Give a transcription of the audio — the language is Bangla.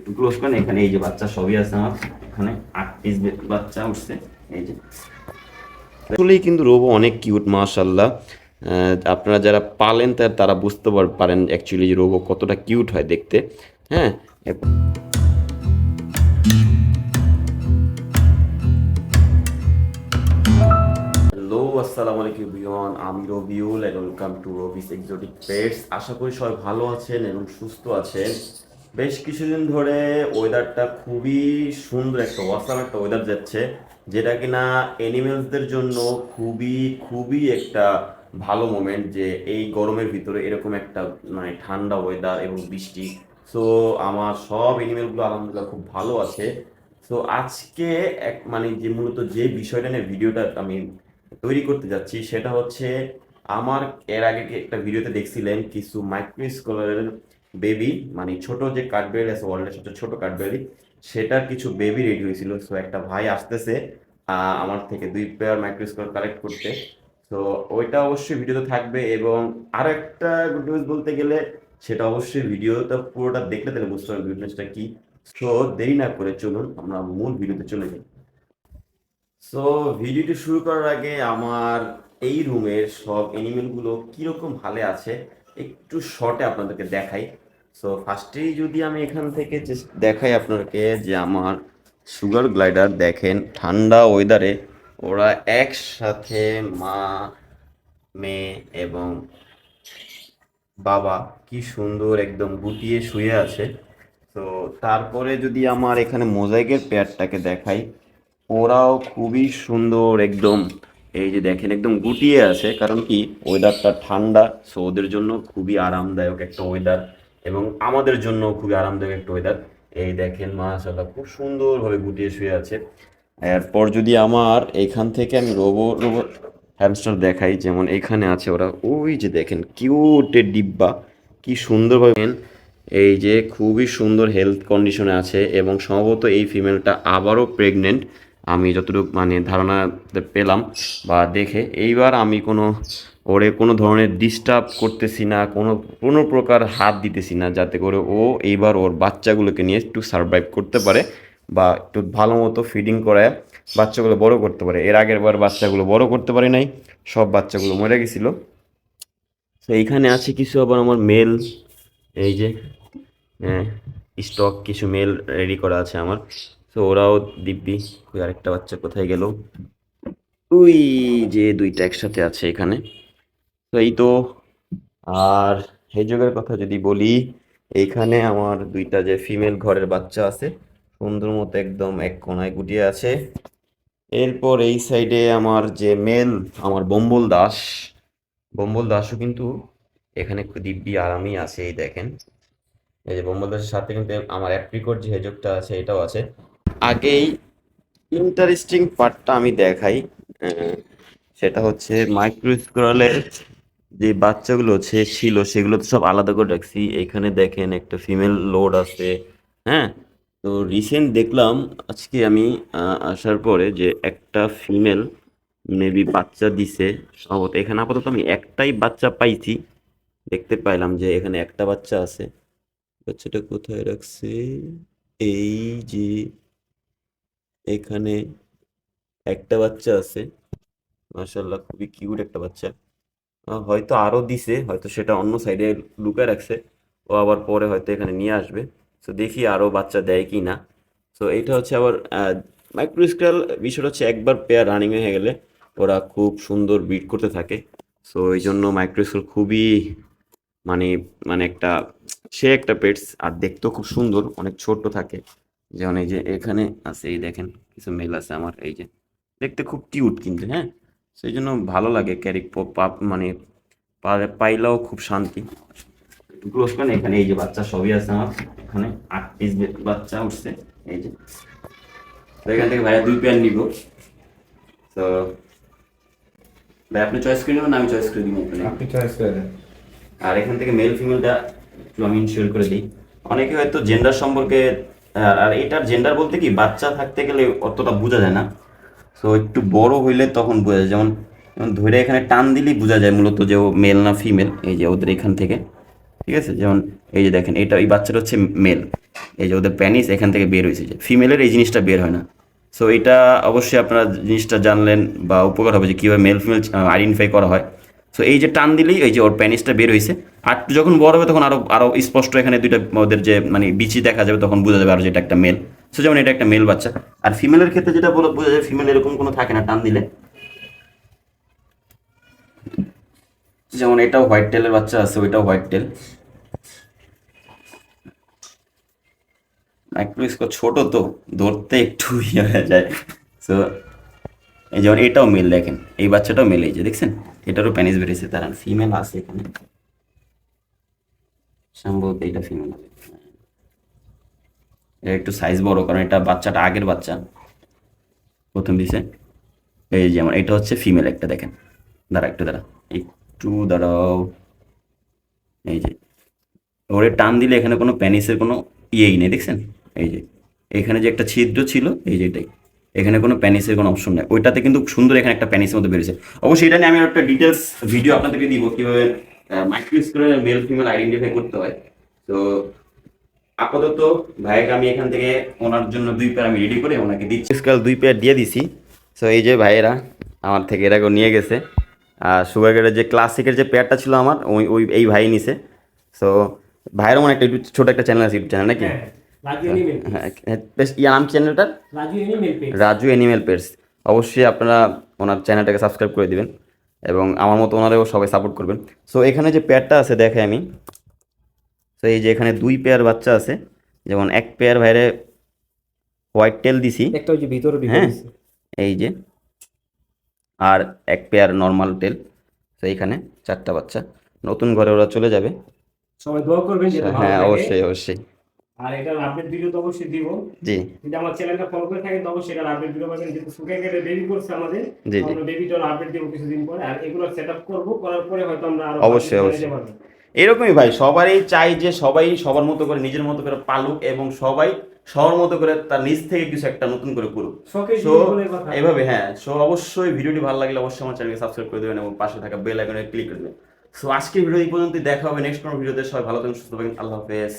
একটু ক্লোজ করেন এখানে এই যে বাচ্চা সবই আছে আমার এখানে আট পিস বাচ্চা উঠছে এই যে। আসলেই কিন্তু রোবো অনেক কিউট মাশাল্লাহ আপনারা যারা পালেন তারা বুঝতে পারেন অ্যাকচুয়ালি যে রোবো কতটা কিউট হয় দেখতে হ্যাঁ? হ্যালো আসসালামু আলাইকুম বিয়ন আমি Rabiul welcome to Rabi's exotic pets আশা করি সবাই ভালো আছেন এবং সুস্থ আছেন। বেশ কিছুদিন ধরে ওয়েদারটা খুবই সুন্দর একটা ওয়াসাম একটা ওয়েদার যাচ্ছে, যেটা কিনা অ্যানিমেলসদের জন্য খুবই খুবই একটা ভালো মোমেন্ট যে এই গরমের ভিতরে এরকম একটা মানে ঠান্ডা ওয়েদার এবং বৃষ্টি। সো আমার সব অ্যানিমেলগুলো আলহামদুলিল্লাহ খুব ভালো আছে। সো আজকে এক মানে যে মূলত যে বিষয়টা নিয়ে ভিডিওটা আমি তৈরি করতে যাচ্ছি, সেটা হচ্ছে আমার, এর আগে একটা ভিডিওতে দেখছিলেন, কিছু মাইক্রো স্কলারের বেবি মানে ছোট যে কাঠবেরি আছে ওয়ার্ল্ডের সবচেয়ে ছোট কাঠবেরি সেটার কিছু বেবি রেডি হয়েছিল। সো একটা ভাই আসতেছে আমার থেকে দুই পেয়ার মাইক্রো স্কলার কালেক্ট করতে। তো ওইটা অবশ্যই ভিডিওতে থাকবে এবং আর একটা গুড নিউজ বলতে গেলে, সেটা অবশ্যই ভিডিওটা পুরোটা দেখলে তাহলে বুঝতে পারবে গুড নিউজটা কি। সো দেরি না করে চলুন, আমরা মূল ভিডিওতে চলে যাই। সো ভিডিওটি শুরু করার আগে আমার এই রুমের সব অ্যানিমেলগুলো কীরকম হালে আছে একটু শর্টে আপনাদেরকে দেখাই। সো ফার্স্টেই যদি আমি এখান থেকে দেখাই আপনাদেরকে যে আমার সুগার গ্লাইডার দেখেন ঠান্ডা ওয়েদারে ওরা একসাথে মা, মেয়ে এবং বাবা কি সুন্দর একদম গুটিয়ে শুয়ে আছে। তো তারপরে যদি আমার এখানে মোজাইকের পেয়ারটাকে দেখাই, ওরাও খুবই সুন্দর একদম এই যে দেখেন, একদম গুটিয়ে আছে। কারণ কি? ওয়েদারটা ঠান্ডা সো ওদের জন্য খুবই আরামদায়ক একটা ওয়েদার এবং আমাদের জন্য খুবই আরামদায়ক একটা ওয়েদার এই দেখেন, মাশাআল্লাহ, খুব সুন্দরভাবে গুটিয়ে শুয়ে আছে। এরপর যদি আমার এখান থেকে আমি রোবো রোবো হ্যামস্টার দেখাই, যেমন এখানে আছে ওরা, ওই যে দেখেন কিউটের ডিব্বা, কি সুন্দরভাবে এই যে খুবই সুন্দর হেলথ কন্ডিশনে আছে এবং সম্ভবত এই ফিমেলটা আবারও প্রেগনেন্ট আমি যতটুকু মানে ধারণা পেলাম বা দেখে, এইবার আমি কোনো ওরে কোনো ধরনের ডিস্টার্ব করতেছি না, কোনো কোনো প্রকার হাত দিতেছি না যাতে করে ও এইবার ওর বাচ্চাগুলোকে নিয়ে একটু সার্ভাইভ করতে পারে বা একটু ভালো মতো ফিডিং করায়, বাচ্চাগুলো বড় করতে পারে। এর আগের বার বাচ্চাগুলো বড় করতে পারে নাই, সব বাচ্চাগুলো মরে গেছিল। তো এইখানে আছে কিছু আবার আমার মেল এই যে হ্যাঁ স্টক কিছু মেল রেডি করা আছে আমার। তো ওরাও দিব্যি, ওই আরেকটা বাচ্চা কোথায় গেল? ওই যে দুইটা একসাথে আছে এখানে। তো এই তো। আর হেজগের কথা যদি বলি এইখানে আমার দুইটা যে ফিমেল ঘরের বাচ্চা আছে, সুন্দর মতো একদম এক কোনায় গুটিয়ে আছে। এরপর এই সাইডে আমার যে মেল আমার বম্বল দাস। বম্বল দাসও কিন্তু এখানে দিব্যি আরামই আছে, এই দেখেন। এই যে বম্বল দাসের সাথে কিন্তু আমার অ্যাপ্রিকট যে হেজকটা আছে, এটাও আছে। আগেই ইন্টারেস্টিং পার্টটা আমি দেখাই সেটা হচ্ছে মাইক্রো স্কোরালের যে বাচ্চাগুলো হচ্ছে ছিল, সেগুলো তো সব আলাদা করে রাখছি। এখানে দেখেন একটা ফিমেল লোড আছে হ্যাঁ? তো রিসেন্ট দেখলাম, আজকে আমি আসার পরে যে একটা ফিমেল মেবি বাচ্চা দিছে, সম্ভবত এখানে আপাতত আমি একটাই বাচ্চা পাইছি। দেখতে পাইলাম যে এখানে একটা বাচ্চা আছে। বাচ্চাটা কোথায় রাখছে? এই যে এখানে একটা বাচ্চা আছে। মাশাল্লাহ খুবই কিউট একটা বাচ্চা। হয়তো আরও দিছে, হয়তো সেটা অন্য সাইডে লুকায় রাখছে। ও আবার পরে হয়তো এখানে নিয়ে আসবে। তো দেখি আরও বাচ্চা দেয় কি না তো এটা হচ্ছে আবার মাইক্রোস্কেল বিষয়টা হচ্ছে একবার পেয়ার রানিং হয়ে গেলে ওরা খুব সুন্দর বিট করতে থাকে। সো এই জন্য মাইক্রোস্কেল খুবই মানে মানে একটা, সে একটা পেটস আর দেখতেও খুব সুন্দর, অনেক ছোট থাকে। যেমন এই যে এখানে আছে, এই দেখেন। কিছু মেল আছে আমার এই যে দেখতে খুব কিউট কিন্তু হ্যাঁ? সেই জন্য ভালো লাগে ক্যারি পাপ মানে পাইলেও খুব শান্তি। ক্লোজ করেন এখানে এই যে বাচ্চা সবই আছে আমার এখানে আট পিস বাচ্চা উঠছে এই যে। তো এখান থেকে ভাইয়া দুই পেয়ার নিব। তো ভাই আপনি চয়েস করে নেবেন আমি চয়েস করে দিব আপনি চয়েস করে দেন। আর এখান থেকে মেল ফিমেলটা একটু আমি ইনশিওর করে দিই। অনেকে হয়তো জেন্ডার সম্পর্কে আর আর এটার জেন্ডার বলতে কি, বাচ্চা থাকতে গেলে অতটা বোঝা যায় না। সো একটু বড় হইলে তখন বোঝা যায়। যেমন ধরে এখানে টান দিলেই বোঝা যায় মূলত যে ও মেল না ফিমেল এই যে ওদের এখান থেকে। ঠিক আছে? যেমন, এই যে দেখেন, এটা এই বাচ্চাটা হচ্ছে মেল এই যে ওদের প্যানিস এখান থেকে বের হয়েছে যে ফিমেলের এই জিনিসটা বের হয় না। সো এটা অবশ্যই আপনারা জিনিসটা জানলেন বা উপকার হবে যে কীভাবে মেল ফিমেল আইডেন্টিফাই করা হয়। সো এই যে টান দিলেই ওই যে ওর প্যানিসটা বের হয়েছে আর যখন বড় হবে তখন আরও আরও স্পষ্ট এখানে দুইটা ওদের যে মানে বিচি দেখা যাবে, তখন বোঝা যাবে আর যে এটা একটা মেল সো যেমন এটা একটা মেল বাচ্চা। আর ফিমেলের ক্ষেত্রে যেটা বলে, বোঝা যায় ফিমেল এরকম কোনো থাকে না, টান দিলে। যেমন এটাও হোয়াইট টেলের বাচ্চা আছে, ওইটাও হোয়াইট টেল মাইক্রোস্কোপ ছোট তো, ধরতে একটু ইয়ে হয়ে যায়। সো, এই যেমন এটাও মেল দেখেন, এই বাচ্চাটাও মেল এই যে, দেখছেন? এটারও প্যানিস বেরিয়েছে তার ফিমেল আছে এখানে। সম্ভবত এটা ফিমেল এটা একটু সাইজ বড়, কারণ এটা বাচ্চাটা আগের বাচ্চা। প্রথম দিছে। এই যেমন এটা হচ্ছে ফিমেল একটা, দেখেন। দাঁড়া একটু দাঁড়া। একটু দাঁড়াও। এই যে। ওরে টান দিলে এখানে কোনো প্যানিসের কোনো ইয়েই নেই, দেখছেন? এই যে। এখানে যে একটা ছিদ্র ছিল, এই যে এটাই। এখানে কোনো প্যানিসের কোনো অপশন নেই। ওইটাতে কিন্তু সুন্দর এখানে একটা প্যানিসের মধ্যে বেরিয়েছে। অবশ্যই এটা নিয়ে আমি একটা ডিটেলস ভিডিও আপনাদেরকে দিব কীভাবে মাইক্রোস্কোপে মেল ফিমেল আইডেন্টিফাই করতে হয়। তো আপাতত ভাইকে আমি এখান থেকে ওনার জন্য দুই পেয়ার আমি রেডি করে ওনাকে দিচ্ছি। স্কাল দুই পেয়ার দিয়ে দিছি। সো এই যে ভাইয়েরা আমার থেকে এরাকে নিয়ে গেছে। আর সুগার গেটের যে ক্লাসিকের যে পেয়ারটা ছিল আমার ওই ওই এই ভাই নিছে। সো ভাইয়েরও মনে একটা ইউটিউব ছোট একটা চ্যানেল আছে ইউটিউব চ্যানেল নাকি? হ্যাঁ, রাজু এনিমেল হ্যাঁ নাম চ্যানেলটার রাজু অ্যানিমেল পেটস অবশ্যই আপনারা ওনার চ্যানেলটাকে সাবস্ক্রাইব করে দিবেন। এবং আমার মতো ওনারেও সবাই সাপোর্ট করবেন। সো এখানে যে পেয়ারটা আছে দেখে আমি। তো এই যে এখানে দুই পেয়ার বাচ্চা আছে। যেমন এক পেয়ার বাইরে হোয়াইট টেল দিছি। একটা ওই যে ভিতরে হ্যাঁ এই যে। আর এক পেয়ার নর্মাল টেল তো এইখানে চারটা বাচ্চা। নতুন ঘরে ওরা চলে যাবে। সবাই দোয়া করবেন যেটা হ্যাঁ অবশ্যই অবশ্যই। আর এটার আপডেট ভিডিও তো অবশ্যই দিব। জি। যদি আমার চ্যানেলটা ফলো করে থাকেন তো অবশ্যই এটার আপডেট ভিডিও পাবেন। যেহেতু গেলে বেবি করছে আমাদের জি, জি। আমরা বেবিটার আপডেট দিব কিছুদিন পরে। আর এগুলো সেট আপ করব করার পরে হয়তো আমরা আরও অবশ্যই, অবশ্যই। এরকমই ভাই সবারই চাই যে সবাই সবার মতো করে নিজের মতো করে পালুক এবং সবাই সবার মতো করে তার নিজ থেকে কিছু একটা নতুন করে করুক। সো এভাবে হ্যাঁ। সো অবশ্যই ভিডিওটি ভালো লাগলে অবশ্যই আমার চ্যানেলকে সাবস্ক্রাইব করে দেবেন এবং পাশে থাকা বেল আইকনে ক্লিক করে দেবেন। সো আজকের ভিডিও এই পর্যন্ত দেখা হবে নেক্সট কোনো ভিডিওতে। সবাই ভালো থাকুন সুস্থ থাকুন। আল্লাহ হাফেজ।